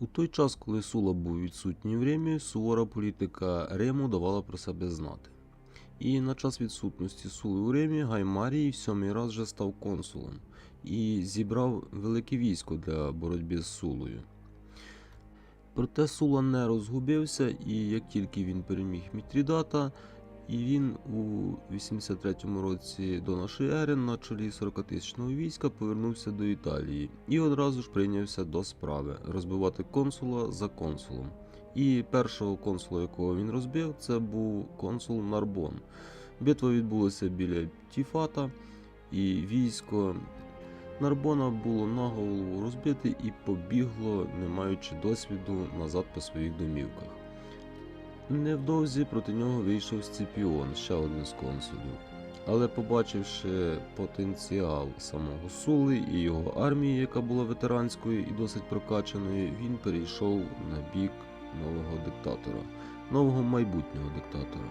У той час, коли Сула був відсутній в Римі, сувора політика Риму давала про себе знати. І на час відсутності Сули у Римі Гай Марій в сьомий раз вже став консулом і зібрав велике військо для боротьби з Сулою. Проте Сула не розгубився, і як тільки він переміг Мітрідата, і він у 83-му році до нашої ери на чолі 40-тисячного війська повернувся до Італії і одразу ж прийнявся до справи розбивати консула за консулом. І першого консула, якого він розбив, це був консул Нарбон. Битва відбулася біля Тіфата, і військо Нарбона було на голову розбите і побігло, не маючи досвіду, назад по своїх домівках. Невдовзі проти нього вийшов Сципіон, ще один з консулів. Але побачивши потенціал самого Сули і його армії, яка була ветеранською і досить прокачаною, він перейшов на бік нового диктатора, нового майбутнього диктатора.